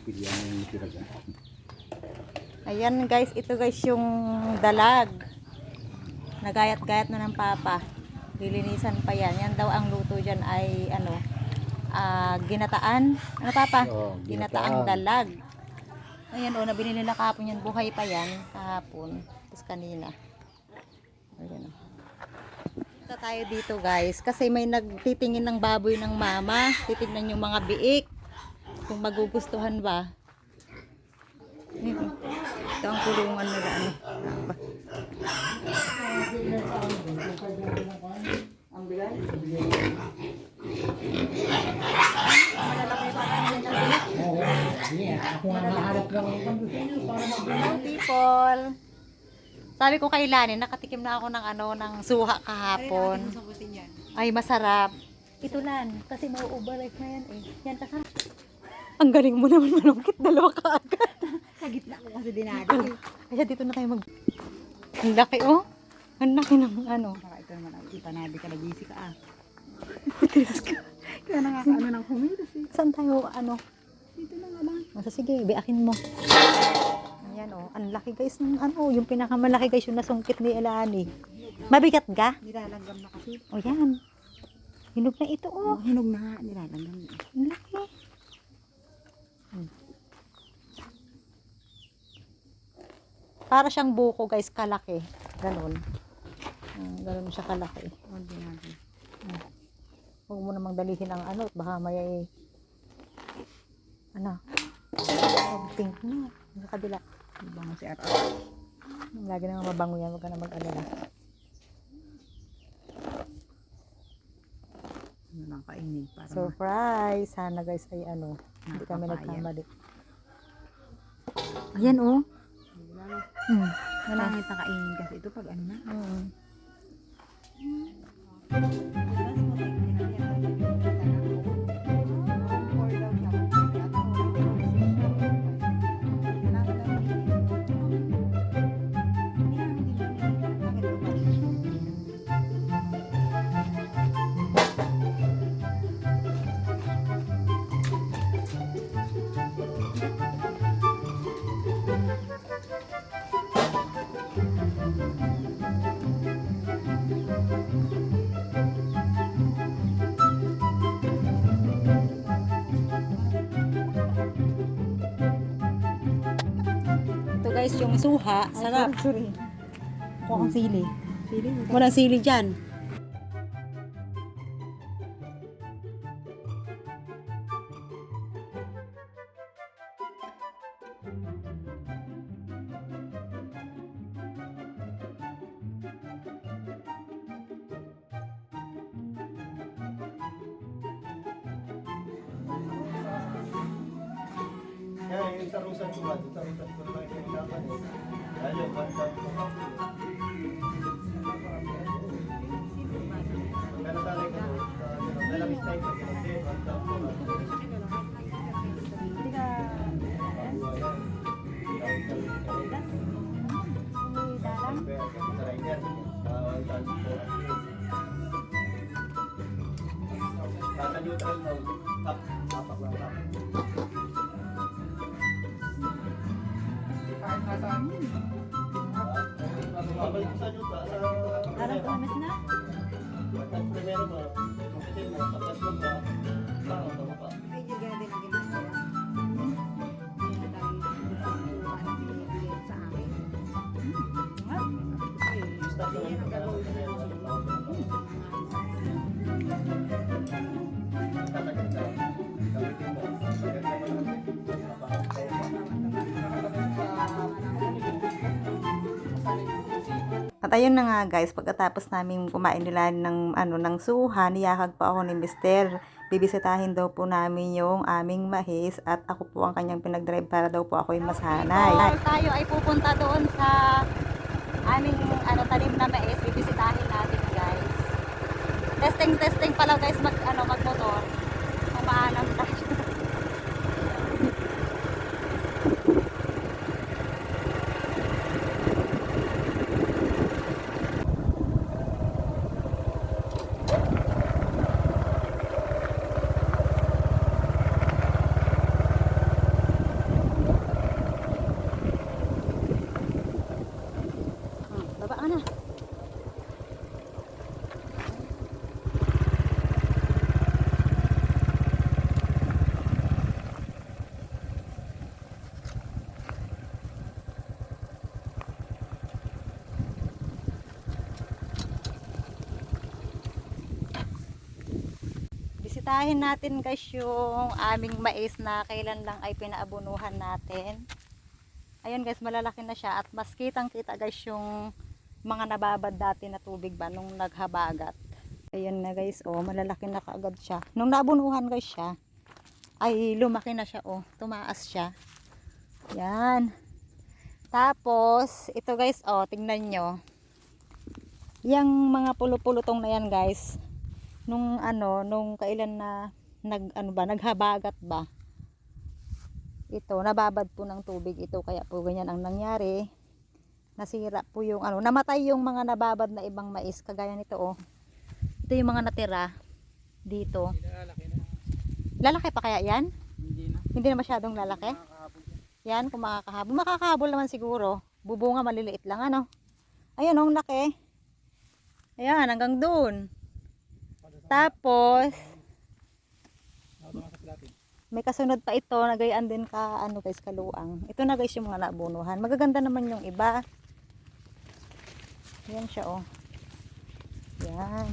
pilyan yung tiraga. Ayan guys, ito guys yung dalag. Nagayat-gayat na ng papa. Lilinisan pa yan. Yan daw ang luto dyan ay ano, ah, ginataan. Ano papa? Oo, Ginataang ginataan. dalag. Ayan o, nabili nila kahapon yan. Buhay pa yan kahapon. Tapos kanina. Ayan o. Punta tayo dito guys. Kasi may nagtitingin ng baboy ng mama. Titignan yung mga biik. Kung magugustuhan ba. Ito ang kulungan nila. Ano. Ba? Hello people. Sabi ko kay Lani, nakatikim na ako ng ano ng suha kahapon. Ay, masarap. Ito lan, kasi mauubalik na yan eh. Yan kasarap. Ang galing mo naman malungkit, dalawa ka agad. Sa gitna ko kasi dinado. Kaya dito na tayo mag... Ang laki oh. Ang laki ng ano. Baka ito naman ang ipanabi ka na busy ka ah. Putis ka. Kaya nakakaano ng humilos eh. Saan tayo ano? Dito na nga lang. Masa sige, biakin mo. Ayan oh, ang laki guys ng ano, yung pinakamalaki guys yung nasungkit ni Elani. Mabigat ga? Nilalanggam na kasi. O yan. Hinog na ito oh. Oh, hinog na nga. Nilalanggam na. Ang laki. Para siyang buko guys, kalaki. Ganon. Hmm, ganon siya kalaki. Huwag mo namang dalihin ang ano, baka may ano, pink na. Sa kabila. Ibang si Ara. Lagi naman mabango yan, huwag ka na mag-alala. Ano lang kainin para Surprise! Sana guys ay ano, hindi kami nagkamali. Ayan oh. Ma- Hmm. Ano? Pangit na kainin kasi ito pag ano na. Hmm. Ito guys, yung suha, sarap. Sorry. Kuha kang sili. Sili. Walang sili dyan. Tarusan ko ba, tarusan ko naman yung kailangan eh. Lalo, banda ko. Pero talay ko, nalamis tayo pag yun, okay, banda ko. Kata neutral mo, tap, tapak lang tap. Parang promise na? Pag primero mo, kasi mo, pagkat mo ba, parang At ayun na nga guys, pagkatapos namin kumain nila ng ano ng suha, niyakag pa ako ni Mister. Bibisitahin daw po namin yung aming mahis at ako po ang kanyang pinag-drive para daw po ako yung masanay. tayo ay pupunta doon sa aming ano tanim na mais, bibisitahin natin guys. Testing testing pa lang guys mag ano magmotor. Kumaalam tayo. Bisitahin natin guys yung aming mais na kailan lang ay pinaabunuhan natin. Ayun guys, malalaki na siya at mas kitang kita guys yung mga nababad dati na tubig ba nung naghabagat. Ayun na guys, oh, malalaki na kaagad siya. Nung nabunuhan guys siya, ay lumaki na siya, oh, tumaas siya. Yan. Tapos, ito guys, oh, tingnan nyo. Yang mga pulo-pulutong na yan guys, nung ano, nung kailan na nag ano ba, naghabagat ba? Ito, nababad po ng tubig ito kaya po ganyan ang nangyari. Nasira po yung ano, namatay yung mga nababad na ibang mais kagaya nito oh. Ito yung mga natira dito. Lalaki na. Lalaki pa kaya yan? Hindi na. Hindi na masyadong lalaki? Yan, kung makakahabol. Makakahabol naman siguro. Bubunga maliliit lang ano. Ayun, ang laki. Ayan, hanggang doon. Tapos, may kasunod pa ito, nagayaan din ka, ano guys, kaluang. Ito na guys yung mga nabunuhan. Magaganda naman yung iba. Yan siya oh. Yan.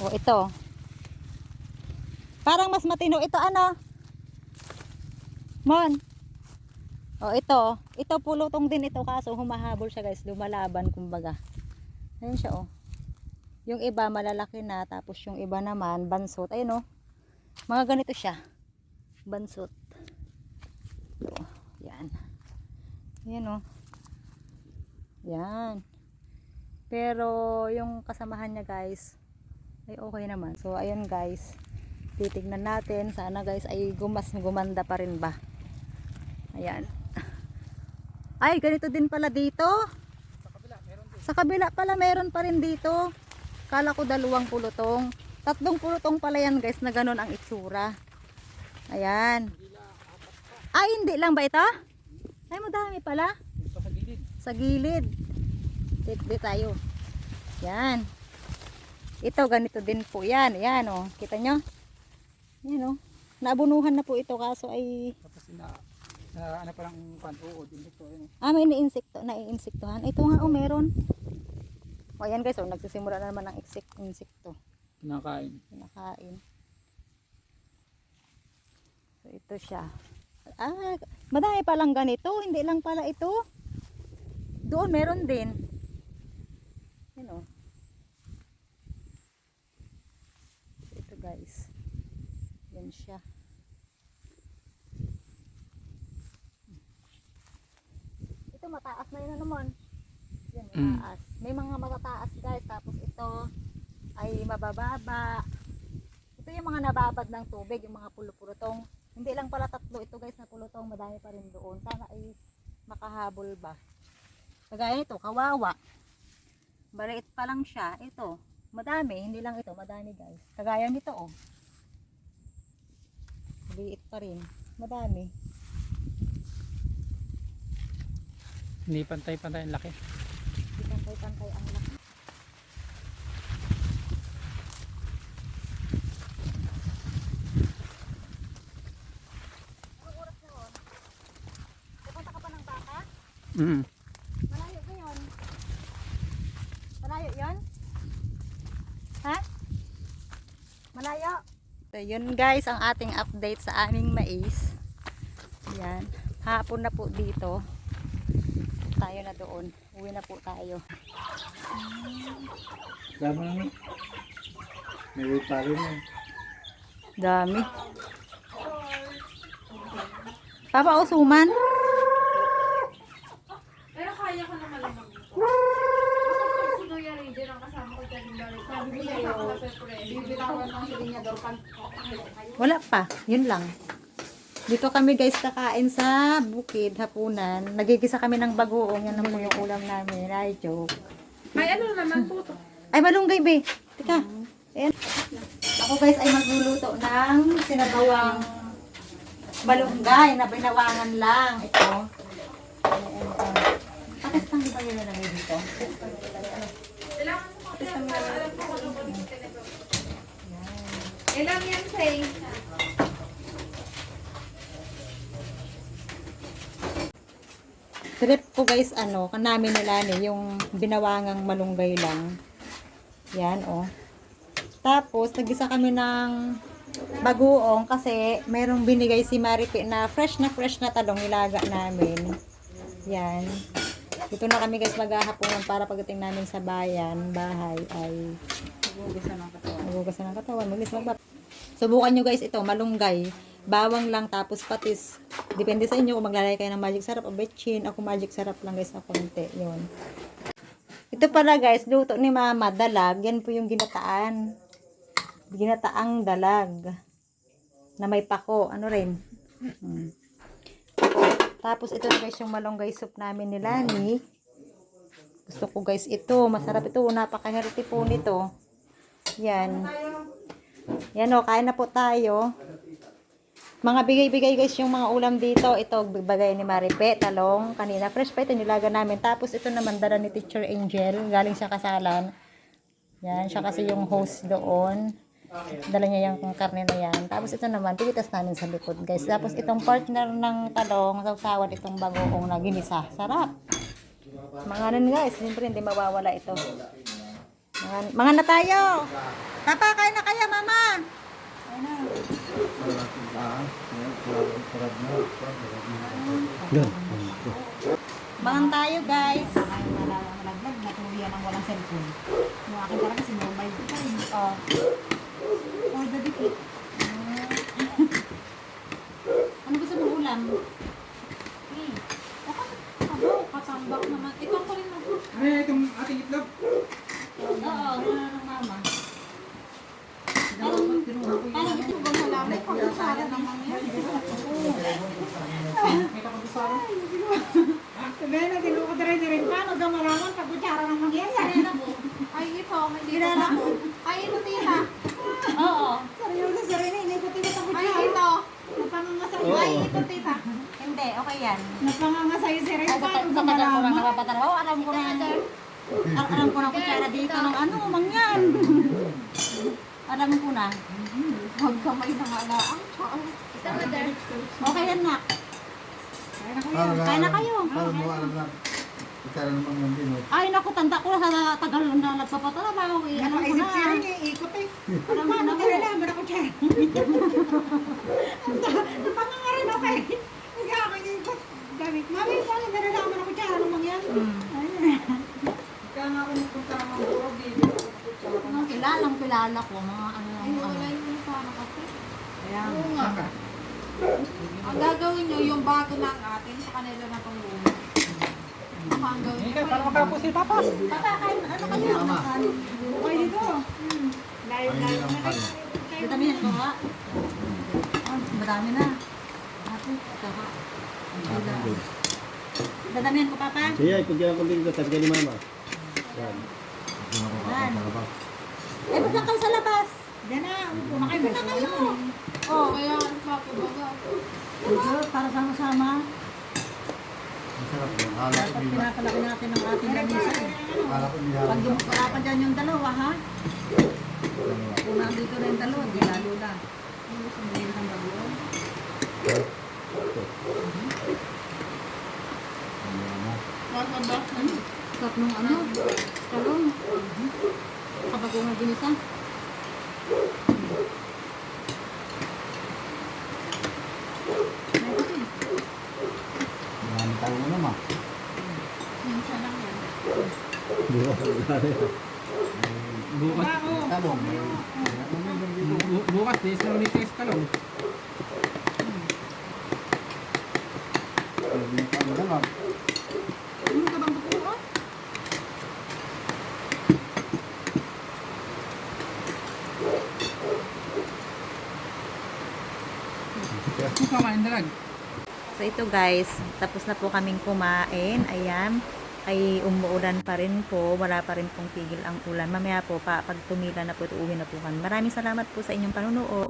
Oh, ito. Parang mas matino ito ano? Mon. Oh, ito. Ito pulutong din ito kaso humahabol siya guys. Lumalaban kumbaga. Ayun siya oh. Yung iba malalaki na tapos yung iba naman bansot. Ayun oh. Mga ganito siya. Bansot. Ito. Yan. Yan oh. Yan. Pero yung kasamahan niya guys ay okay naman. So ayun guys. Titignan natin sana guys ay gumas gumanda pa rin ba. Ayan. Ay, ganito din pala dito. Sa kabila pala meron pa rin dito. Kala ko dalawang pulutong. Tatlong pulutong pala yan guys na ganun ang itsura. Ayan. Ay, hindi lang ba ito? Ay, madami pala. Sa gilid. Sa gilid. Dito tayo. Yan. Ito, ganito din po yan. Yan, oh. Kita nyo? Yan, oh. Naabunuhan na po ito kaso ay Tapos na ano pa lang pan uod. Hindi ko yun. Ah, may iniinsekto, naiinsektohan. Ito nga, oh, meron. O, ayan guys, oh, nagsisimula na naman ng insek insekto. Kinakain. Kinakain. So, ito siya. Ah, madami palang ganito. Hindi lang pala ito. Doon, meron din. Yan, oh. So, ito guys. Yan siya. Ito mataas na yun na naman. Yan, Mm. mataas. May mga matataas guys. Tapos ito ay mabababa. Ito yung mga nababad ng tubig, yung mga pulupulutong. Hindi lang pala tatlo ito guys na pulutong, madami pa rin doon. Sana ay makahabol ba. Kagaya nito, kawawa. Maliit pa lang siya. Ito, madami. Hindi lang ito, madami guys. Kagaya nito oh. Maliit pa rin. Madami. Hindi pantay-pantay ang laki. Hindi pantay-pantay ang laki. Anong oras na yun? Pupunta ka pa ng baka? Mm. Malayo ba yun? Malayo yun? Ha? Malayo? So yun guys ang ating update sa aming mais. Yan. Hapon na po dito. Tayo na doon. Uwi na po tayo. Dama naman. May pa rin yan. Dami. Papa Usuman? Pero kaya ko naman lang mag-ito. Ako si Kuya Ranger ang kasama ko dyan. Sabi bibitawan ng Wala pa. Yun lang. Dito kami guys kakain sa bukid hapunan. Nagigisa kami ng bagoong. Yan naman yung ulam namin. Ay, joke. Ay, ano naman po to? Ay, malunggay be. Teka. Ayan. Ako guys ay magluluto ng sinabawang malunggay na binawangan lang. Ito. Patas pang di ba yun na dito? Kung ano. Ilang yan, say? Trip po guys, ano, namin nila ni yung binawangang malunggay lang. Yan, oh. Tapos, nagisa kami ng bagoong kasi merong binigay si Maripi na fresh na fresh na talong nilaga namin. Yan. Dito na kami guys maghahaponan para pagdating namin sa bayan, bahay ay Nagugusan ng katawan. nagugasan ng katawan. Malis magbat. Subukan nyo guys ito, malunggay. Bawang lang tapos patis. Depende sa inyo kung maglalagay kayo ng magic sarap o betchin. Ako magic sarap lang guys na konti. Yun. Ito pala guys, luto ni mama, dalag. Yan po yung ginataan. Ginataang dalag. Na may pako. Ano rin? Hmm. Tapos ito guys yung malunggay soup namin ni Lani. Gusto ko guys ito. Masarap ito. Napaka-healthy po nito. Yan. Yan o, kain na po tayo. Mga bigay-bigay guys yung mga ulam dito. Ito, bagay ni Maripe, talong. Kanina, fresh pa ito, nilaga namin. Tapos ito naman, dala ni Teacher Angel. Galing sa kasalan. Yan, siya kasi yung host doon. Dala niya yung karne na yan. Tapos ito naman, tinitas namin sa likod guys. Tapos itong partner ng talong, sausawan itong bagoong na ginisa. Sarap. Mga nan guys, siyempre hindi mawawala ito. Mga, mga na tayo. Papa, kain na kaya, mama. Kain na. Mangan tayo, guys. Malaglag na tuloy yan ang walang cellphone. Yung akin talaga si mobile ko tayo. Oh. Oh, daddy ko. Ano gusto mong ulam? Eh, katambak naman. Ito ko rin mag- Ay, itong ating itlog. Oo, ano ng mama. Parang ito ba malaman kung kasara naman yan? Sabi na, tinuko na rin rin. Paano daw malaman pag kutsara ng mangyayari? Ay, ito, hindi ko pa. Ay, ito, tita. Oo. Seryoso, sarili, inikot-ikot ang Ay, kutsara. ito. Napangangasay. Ay, ito, tita. Hindi, okay yan. Napangangasay si Rin. Ay, sa, Paano sa daw tagal ko lang malaman? nakapatalaw, alam ko na Alam ko na kutsara dito ng ano, mangyan. alam ko na. Huwag na laang. Ito, mother. Okay yan, nak. Paano na, Kain na kayo. Paano mo alam na itara naman? Ay, naku, tanda ko na sa tagal na nagpapatalaw. Eh, alam ko na. Rin, eh, ikot eh. Alam ko na. Paano nilalaman ang kutsara? Napangangarin ako eh. Hindi ako ikot. Mami, paano nilalaman ang kutsara ng mangyayari? Ako nagpunta ng mga dito. Mga kilalang kilala ko, mga ano lang. Ay, ano. wala yung sana kasi. Kaya, Oo nga. Ang gagawin nyo, yung bago ng atin sa kanila na pang luma. Ano ang gawin nyo? Para makapos si Papa. Papa, kain, ano kayo? Mama. Okay dito. Naman kayo. Dadamihan ko nga. Ah, madami na. Ate, kaka. Dadamihan ko, Papa. Sige, pagyan ko dito, tabi ni mama. Yan. Makakalabas. Eh, lang kayo sa labas? Yan na, upo na kayo. Kayo? Oh, kaya ang papabaga. Ito, para sama-sama. Ang sarap yun. Dapat pinapalaki natin ang ating lamisa. eh. Pag dumukula pa dyan yung dalawa, ha? Kung nandito na yung dalawa, di lalo na. Ano gusto mo yun ng bago? Ano na. Papabaga. Sarap nung ano? Talong. Kapag kung ginisa. Marami tayo mo naman. Minsan lang yan. Bukas, Talong. bu- bukas, di isang litis talong. Ano naman? Ano ka bang bukuan? Kamain dalag. So ito guys, tapos na po kaming kumain. Ayan. Ay umuulan pa rin po. Wala pa rin pong tigil ang ulan. Mamaya po, pa, pag tumila na po, ito, uwi na po kami. Maraming salamat po sa inyong panunood.